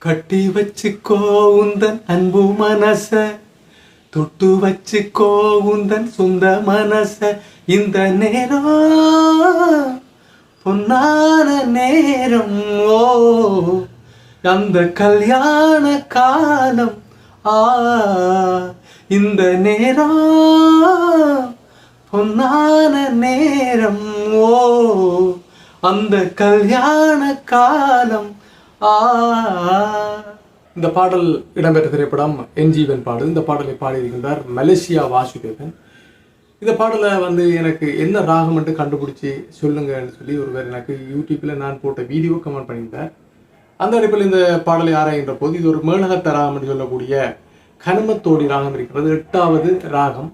கட்டி வச்சுக்கோ உந்தன் அன்பு மனச. தொட்டு வச்சுக்கோ உந்தன் சொந்த மனச. இந்த நேரம் பொன்னான நேரம் ஓ. அந்த கல்யாண காலம் ஆ. இந்த நேரம் பொன்னான நேரம் ஓ. அந்த கல்யாண காலம் ஆ இந்த பாடல் இடம்பெற்ற திரைப்படம் என்ஜீவன் பாடல் இந்த பாடலை பாடியிருக்கின்றார் மலேசியா வாசுதேவன். இந்த பாடலை வந்து எனக்கு என்ன ராகம் என்று கண்டுபிடிச்சி சொல்லுங்கன்னு சொல்லி ஒருவர் எனக்கு யூடியூப்பில் நான் போட்ட வீடியோ கமெண்ட் பண்ணியிருந்தார். அந்த அடிப்பில் இந்த பாடலை ஆராய்கின்ற போது இது ஒரு மேலகத்த ராகம் என்று சொல்லக்கூடிய கனிமத்தோடி ராகம் இருக்கிறது. எட்டாவது ராகம்.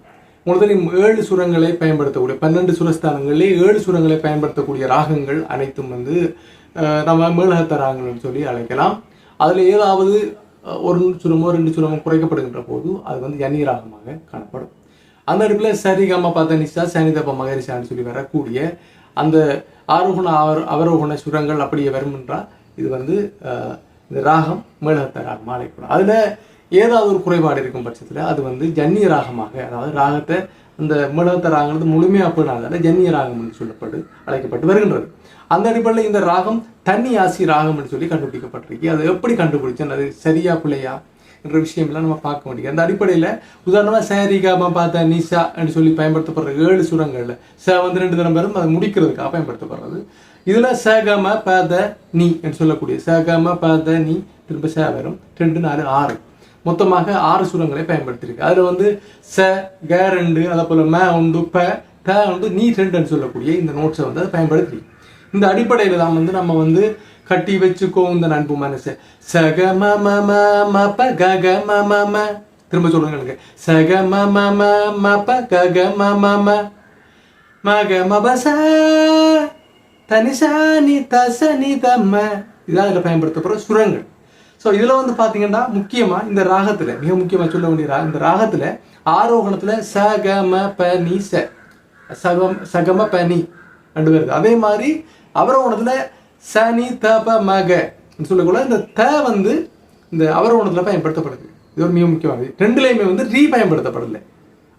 முதலில் ஏழு சுரங்களை பயன்படுத்தக்கூடிய பன்னெண்டு சுரஸ்தானங்களிலே ஏழு சுரங்களை பயன்படுத்தக்கூடிய ராகங்கள் அனைத்தும் வந்து நம்ம மேலகத்தராகங்கள்னு சொல்லி அழைக்கலாம். அதில் ஏதாவது ஒரு சுரமோ ரெண்டு சுரமோ குறைக்கப்படுகின்ற போது அது வந்து யனி ராகமாக காணப்படும். அந்த அடுப்பில் சரிகம பார்த்த சனிதப்ப மகரிஷான்னு சொல்லி வரக்கூடிய அந்த ஆரோகண அவர் அவரோகண சுரங்கள் அப்படியே வரும் என்றால் இது வந்து இந்த ராகம் மேலகத்த ராகமாக அழைக்கப்படும். அதில் ஏதாவது ஒரு குறைபாடு இருக்கும் பட்சத்தில் அது வந்து ஜன்னி ராகமாக அதாவது ராகத்தை இந்த மேலகத்த ராகங்கிறது முழுமையாக போனாதால ஜன்னிய ராகம் என்று சொல்லப்பட்டு அழைக்கப்பட்டு வருகின்றது. அந்த அடிப்படையில் இந்த ராகம் தண்ணி ஆசி ராகம் என்று சொல்லி கண்டுபிடிக்கப்பட்டிருக்கு. அதை எப்படி கண்டுபிடிச்சேன் அது சரியா பிள்ளையா என்ற விஷயம்லாம் நம்ம பார்க்க முடியும் அந்த அடிப்படையில் உதாரணமாக சேரிகாமா பார்த்தா நிஷா என்று சொல்லி பயன்படுத்தப்படுற ஏழு சுரங்களில் ச வந்து ரெண்டு தினம் வரும் அதை முடிக்கிறதுக்காக பயன்படுத்தப்படுறது. இதில் சேகம பத நீ என்று சொல்லக்கூடிய சேகம பத நீ திரும்ப ச வரும். ரெண்டு நாலு ஆறு. மொத்தமாக ஆறு சுரங்களை பயன்படுத்தியிருக்கு. அதில் வந்து ச க ரெண்டு அதை போல் ம உண்டு ப த வந்து நீ ரெண்டுன்னு சொல்லக்கூடிய இந்த நோட்ஸை வந்து அதை பயன்படுத்தி. இந்த அடிப்படையில் தான் வந்து நம்ம வந்து கட்டி வச்சுக்கோ இந்த நண்பு மனசு. சக ம ம ம ம ப க க ம ம ம. திரும்ப சொல்லுங்க எனக்கு. சக ம ம ம ம ப க க ம ம ம. ம க ம ப ச தனிசா நி த ச நி த ம. இதான் அதில் பயன்படுத்தப்படுற சுரங்கள். ஸோ இதில் வந்து பார்த்தீங்கன்னா முக்கியமாக இந்த ராகத்தில் மிக முக்கியமாக சொல்ல வேண்டிய ரா இந்த ராகத்தில் ஆரோகணத்தில் ச க ம ப நீ ச சகம் சகம ப நீ ரெண்டு பேருக்கு அதே மாதிரி அவரோகணத்தில் ச நீ த ப ம க சொல்லக்கூட இந்த த வந்து இந்த அவரோகணத்தில் பயன்படுத்தப்படுது. இது ஒரு மிக முக்கியமானது. ரெண்டுலேயுமே வந்து ரீ பயன்படுத்தப்படலை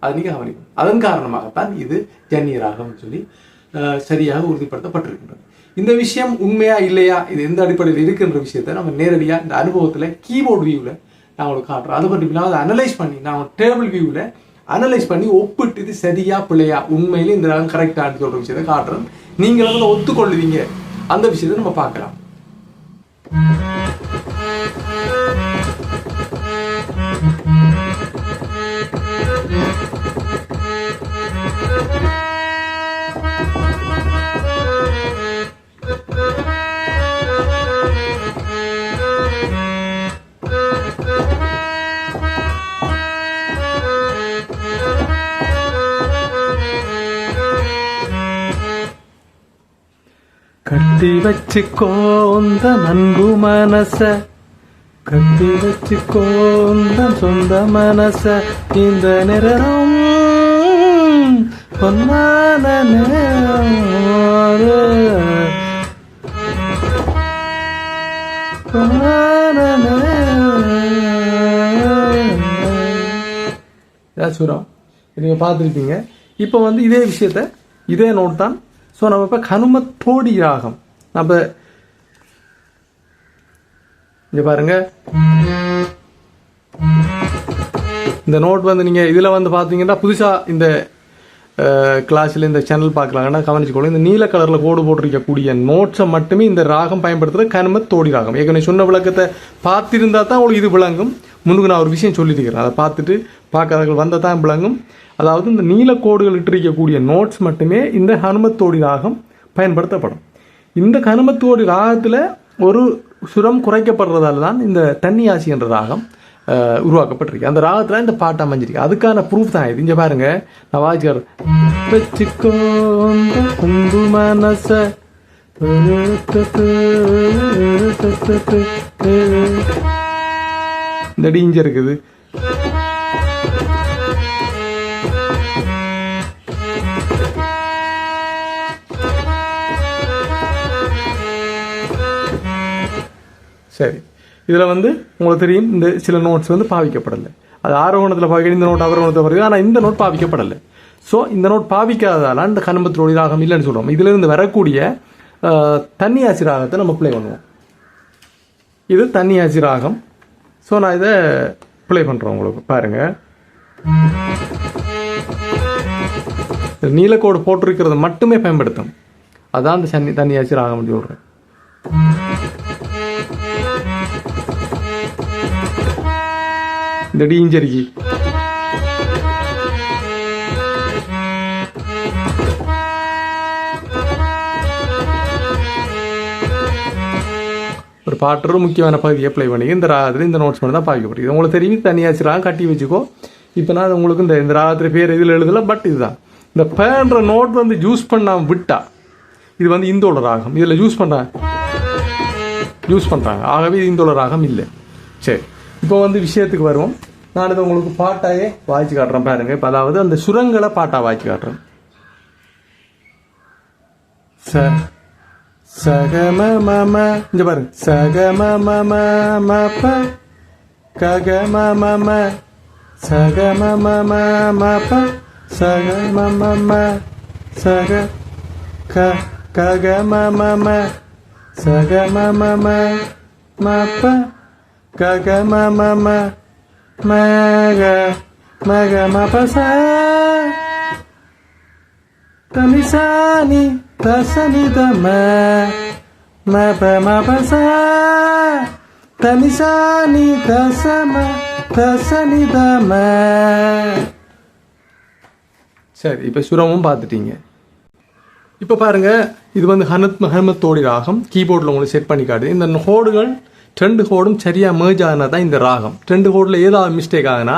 அது நீங்கள் கவனிக்கும் அதன் காரணமாகத்தான் இது ஜன்னிய ராகம்னு சொல்லி சரியாக உறுதிப்படுத்தப்பட்டிருக்கின்றது. இந்த விஷயம் உண்மையா இல்லையா? இது எந்த அடிப்படையில் இருக்குன்ற விஷயத்த நம்ம நேரடியாக இந்த அனுபவத்தில் கீபோர்டு வியூவில் நான் உங்களுக்கு காட்டுறோம் அது மட்டும் இல்லாமல் அதை அனலைஸ் பண்ணி நான் டேபிள் வியூவில் அனலைஸ் பண்ணி ஒப்பிட்டு இது சரியா பிள்ளையா உண்மையிலே இந்த நேரம் கரெக்டாக சொல்கிற விஷயத்தை காட்டுறேன். நீங்களும் ஒத்துக்கொள்ளுவீங்க? அந்த விஷயத்தை நம்ம பார்க்கலாம். கட்டி வச்சுக்கோ இந்த நன்கு மனச. கட்டி வச்சுக்கோ சொந்த மனச. இந்த நிறம் பொன்னான சுரம் நீங்கள் பார்த்துருப்பீங்க. இப்போ வந்து இதே விஷயத்த இதே நோட் தான் ஸோ நம்ம இப்போ கனுமத்தோடி ராகம் நம்ம இங்கே பாருங்க. இந்த நோட் வந்து நீங்கள் இதில் வந்து பார்த்தீங்கன்னா புதுசாக இந்த கிளாஸில் இந்த சேனல் பார்க்கலாங்கன்னா கவனிச்சுக்கோங்க. இந்த நீல கலரில் கோடு போட்டிருக்கக்கூடிய நோட்ஸை மட்டுமே இந்த ராகம் பயன்படுத்துகிற கனும தோடி ராகம். ஏற்கனவே சொன்ன விளக்கத்தை பார்த்திருந்தா தான் உங்களுக்கு இது விளங்கும். முன்னுக்கு நான் ஒரு விஷயம் சொல்லியிருக்கிறேன். அதை பார்த்துட்டு பார்க்காதவர்கள் வந்தால் தான் விளங்கும். அதாவது இந்த நீல கோடுகள் இட்டிருக்கக்கூடிய நோட்ஸ் மட்டுமே இந்த ஹனுமத்தோடி ராகம் பயன்படுத்தப்படும். இந்த கனுமத்தோடி ராகத்தில் ஒரு சுரம் குறைக்கப்படுறதால தான் இந்த தன்னியாசி என்ற ராகம் உருவாக்கப்பட்டிருக்கு. அந்த ராகத்தில் இந்த பாட்டு அமைஞ்சிருக்கு. அதுக்கான ப்ரூஃப் தான் இது. இங்கே பாருங்க. நான் வாசிக்கார் வச்சுக்கோ இந்த அன்பு இருக்குது. சரி. இதில் வந்து உங்களுக்கு தெரியும் இந்த சில நோட்ஸ் வந்து பாவிக்கப்படலை. அது ஆரோகணத்தில் பாவிக்க இந்த நோட் அவரோகணத்தில் பாவிக்க ஆனால் இந்த நோட் பாவிக்கப்படலை. ஸோ இந்த நோட் பாவிக்காததால இந்த கனம்பத்தோடி ராகம் இல்லைன்னு சொல்கிறோம் இதிலிருந்து வரக்கூடிய தன்னியாசி ராகத்தை நம்ம பிளே பண்ணுவோம். இது தன்னியாசி ராகம். ஸோ நான் இதை ப்ளே பண்ணுறேன் உங்களுக்கு. பாருங்கள் நீலக்கோடு போட்டிருக்கிறத மட்டுமே பயன்படுத்தும். அதான் அந்த சன்னி தண்ணியாச்சு ராகம் சொல்கிறேன் இந்த டீஞ்சரிக்கு ஒரு பாட்டு முக்கியமான பகுதியை ப்ளே பண்ணி இந்த ராகத்தில் இந்த நோட்ஸ் மட்டும் தான் பாவிக்கப்படுது இது உங்களுக்கு தெரியும் தனியாக ராகம் கட்டி வச்சுக்கோ. இப்போ நான் அது உங்களுக்கு இந்த இந்த ராகத்தில் பேர் இதில் எழுதல பட் இதுதான். இந்த பேன்ற நோட் வந்து யூஸ் பண்ணாமல் விட்டா இது வந்து இந்தோட ராகம். இதில் யூஸ் பண்ணுறாங்க யூஸ் பண்ணுறாங்க ஆகவே இது இந்தோட ராகம் இல்லை. சரி. இப்போ வந்து விஷயத்துக்கு வருவோம். நான் இதை உங்களுக்கு பாட்டாயே வாய்ச்சி காட்டுறேன் பாருங்க. இப்போ அதாவது அந்த சுரங்களை பாட்டாக வாய்ச்சி காட்டுறேன். சார். சகம மம இங்க பாருங்க சகம மம மப ககம மம சகம மம மப சகம மம சக க ககம மம சகம மம மப ககம மம மக மக மபச தனிசானி தசனிதம. மபமபச. மப மபச தனிசானி தசம தசனிதம. சரி இப்போ சுரமும் பார்த்துட்டீங்க. இப்போ பாருங்கள் இது வந்து ஹனத் ஹனுமத்தோடி ராகம். கீபோர்டில் உங்களுக்கு செட் பண்ணி காட்டுது இந்த ஹோடுகள் ரெண்டு ஹோடும் சரியாக மேர்ஜ் ஆகினா தான் இந்த ராகம். ரெண்டு ஹோடில் ஏதாவது மிஸ்டேக் ஆகுனா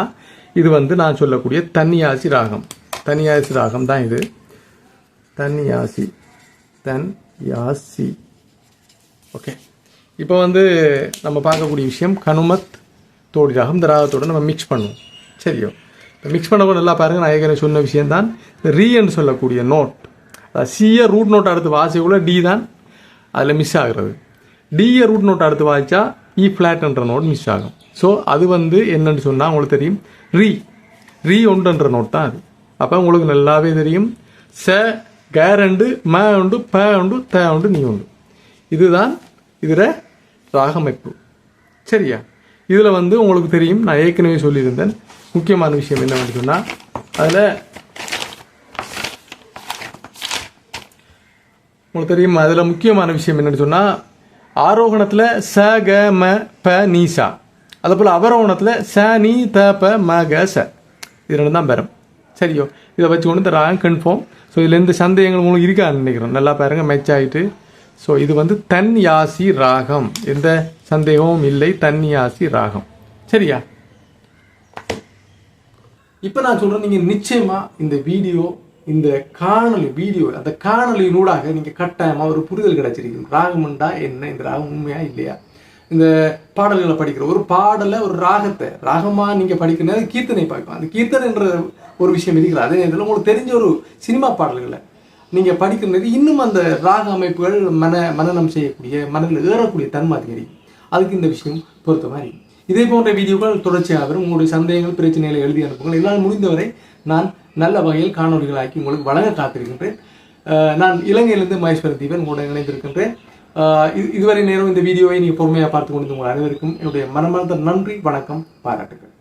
இது வந்து நான் சொல்லக்கூடிய தன்னியாசி ராகம். தன்னியாசி ராகம் தான் இது. தன்னியாசி. தன் யாசி. ஓகே. இப்போ வந்து நம்ம பார்க்கக்கூடிய விஷயம் கனுமத் தோடி ராகம் இந்த ராகத்தோடு நம்ம மிக்ஸ் பண்ணுவோம். சரியோ? இப்போ மிக்ஸ் பண்ண நல்லா பாருங்க நான் ஏற்கனவே சொன்ன விஷயம்தான். இந்த ரீன்னு சொல்லக்கூடிய நோட் சியை ரூட் நோட் அடுத்து வாசிக்குள்ள டி தான் அதில் மிஸ் ஆகிறது. டிஏ ரூட் நோட் அடுத்து வாசித்தா இ ஃப்ளாட்ன்ற நோட் மிஸ் ஆகும். ஸோ அது வந்து என்னன்னு சொன்னால் உங்களுக்கு தெரியும் ரீ ரீ ஒன்றுன்ற நோட் தான் அது. அப்போ உங்களுக்கு நல்லாவே தெரியும். ச கேரண்டு ம உண்டு ப உண்டு த உண்டு நீ உண்டு. இதுதான் இதில் ராகமைப்பு. சரியா? இதில் வந்து உங்களுக்கு தெரியும் நான் ஏற்கனவே சொல்லியிருந்தேன். முக்கியமான விஷயம் என்னவென்று சொன்னால் அதில் உங்களுக்கு தெரியும்? அதில் முக்கியமான விஷயம் என்னன்னு சொன்னால் ஆரோகணத்தில் ச க ம ப நீ சா. அதே போல் அவரோகணத்தில் ச நீ த ப ம க ச. இது ரெண்டு தான் பெறும். சரியோ? இதை வச்சு கொண்டு இந்த ராகம் கன்ஃபார்ம் ஸோ இதில் எந்த சந்தேகங்கள் உங்களுக்கு இருக்கான்னு நினைக்கிறோம் நல்லா பாருங்க மெச் ஆயிட்டு. ஸோ இது வந்து தன் யாசி ராகம். எந்த சந்தேகமும் இல்லை தன் யாசி ராகம். சரியா? இப்போ நான் சொல்கிறேன் நீங்கள் நிச்சயமாக இந்த வீடியோ இந்த காணொலி வீடியோ அந்த காணொலியினூடாக நீங்கள் கட்டாயமாக ஒரு புரிதல் கிடைச்சிருக்கு ராகம்ண்டா என்ன? இந்த ராகம் உண்மையா இல்லையா? இந்த பாடல்களை படிக்கிற ஒரு பாடலை ஒரு ராகத்தை ராகமாக நீங்கள் படிக்கிறது கீர்த்தனை பார்க்கலாம் அந்த கீர்த்தனைன்ற ஒரு விஷயம் இருக்கிறது அதே நேரத்தில் உங்களுக்கு தெரிஞ்ச ஒரு சினிமா பாடல்களை நீங்கள் படிக்கிறது இன்னும் அந்த ராக அமைப்புகள் மன மனநம் செய்யக்கூடிய மனதில் ஏறக்கூடிய தன்மை அதிகரிக்கும் அதுக்கு இந்த விஷயம் பொறுத்த மாதிரி. இதே போன்ற வீடியோக்கள் தொடர்ச்சியாக வரும். உங்களுடைய சந்தேகங்கள் பிரச்சனைகளை எழுதி அனுப்புங்கள். எல்லாம் முடிந்தவரை நான் நல்ல வகையில் காணொலிகளாக்கி உங்களுக்கு வழங்க காத்திருக்கின்றேன். நான் இலங்கையிலிருந்து மகேஸ்வர தீபன் உங்களுடன் இணைந்திருக்கின்றேன். இது- இதுவரை நேரம் இந்த வீடியோவை நீங்கள் பொறுமையாக பார்த்து கொண்டு உங்கள் அனைவருக்கும் என்னுடைய மனமார்ந்த நன்றி வணக்கம் பாராட்டுகள்